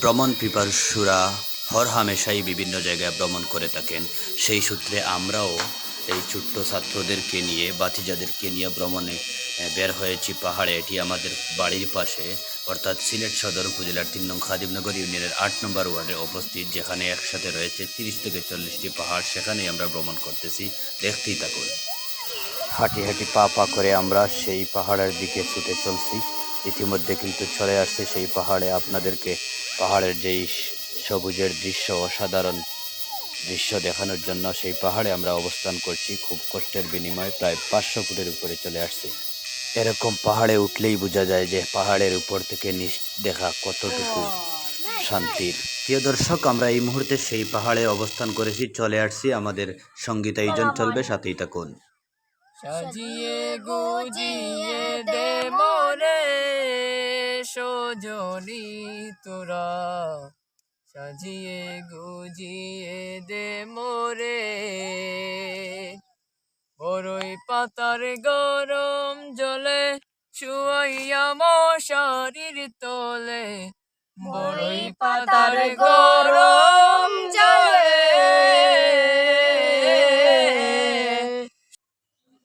ভ্রমণ পিপাসুরা হর হামেশাই বিভিন্ন জায়গায় ভ্রমণ করে থাকেন। সেই সূত্রে আমরাও এই ছোট্ট ছাত্রদেরকে নিয়ে, বাতিজাদেরকে নিয়ে ভ্রমণে বের হয়েছি পাহাড়ে। এটি আমাদের বাড়ির পাশে, অর্থাৎ সিলেট সদর উপজেলার তিন নং খাদিমনগর ইউনিয়নের আট নম্বর ওয়ার্ডে অবস্থিত, যেখানে একসাথে রয়েছে তিরিশ থেকে চল্লিশটি পাহাড়। সেখানেই আমরা ভ্রমণ করতেছি। দেখতেই থাকুন। হাঁটি হাঁটি পা পা করে আমরা সেই পাহাড়ের দিকে ছুটে চলছি। ইতিমধ্যে কিন্তু চলে আসছে সেই পাহাড়ে আপনাদেরকে পাহাড়ের যেই সবুজের দৃশ্য অসাধারণ দৃশ্য দেখানোর জন্য সেই পাহাড়ে আমরা অবস্থান করছি। খুব কষ্টের বিনিময়ে প্রায় পাঁচশো ফুটের উপরে চলে আসছে। এরকম পাহাড়ে উঠলেই বোঝা যায় যে পাহাড়ের উপর থেকে নিচ দেখা কতটুকু শান্তির। প্রিয় দর্শক আমরা এই মুহূর্তে সেই পাহাড়ে অবস্থান করেছি। চলে আসছি আমাদের সঙ্গীতায়োজন চলবে সাথেই থাকুন। সাজিয়ে গুজিয়ে দে মোরে সজনি তোরা। সাজিয়ে গুজিয়ে দে মোরে বড়ই পাতার গরম জলে শুয়াইয়া মশারির তোলে। বড়ই পাতার গরম জলে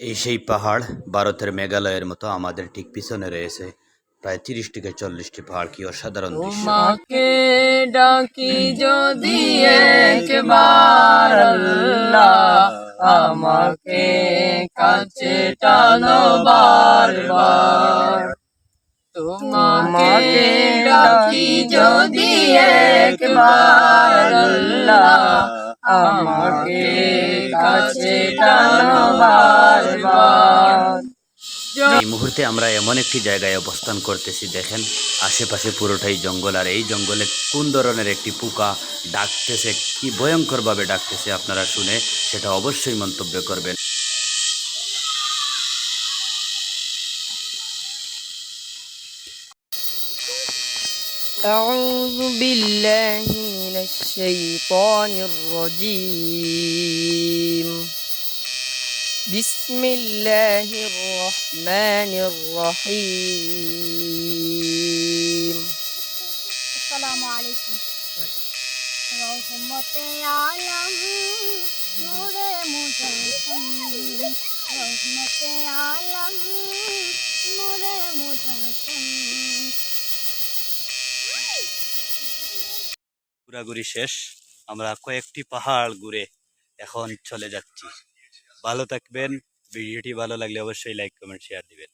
এই সেই পাহাড় ভারতের মেঘালয়ের মতো আমাদের ঠিক পিছনে রয়েছে প্রায় তিরিশ থেকে চল্লিশটি পাহাড় কি অসাধারণ তোমাকে ডাকি যদি একবার আমাকে কাছে টানো বারবার। তোমাকে ডাকি যদি একবার আল্লাহ আমাকে কাছে টানো বারবার এই মুহূর্তে আমরা এমন একটি জায়গায় অবস্থান করতেছি দেখেন আশেপাশে পুরোটাই জঙ্গল আর এই জঙ্গলে কোন ধরনের একটি পোকা ডাকতেছে কি ভয়ঙ্করভাবে ডাকতেছে আপনারা শুনে সেটা অবশ্যই মন্তব্য করবেন أعوذ بالله من الشيطان الرجيم بسم الله الرحمن الرحيم আসসালামু আলাইকুম রহমতে আলম নূরে মুজাসম রহমতে আলম নূরে মুজাসম ঘোরাঘুরি শেষ আমরা কয়েকটি পাহাড় ঘুরে এখন চলে যাচ্ছি ভালো থাকবেন ভিডিওটি ভালো লাগলে অবশ্যই লাইক কমেন্ট শেয়ার দিবেন।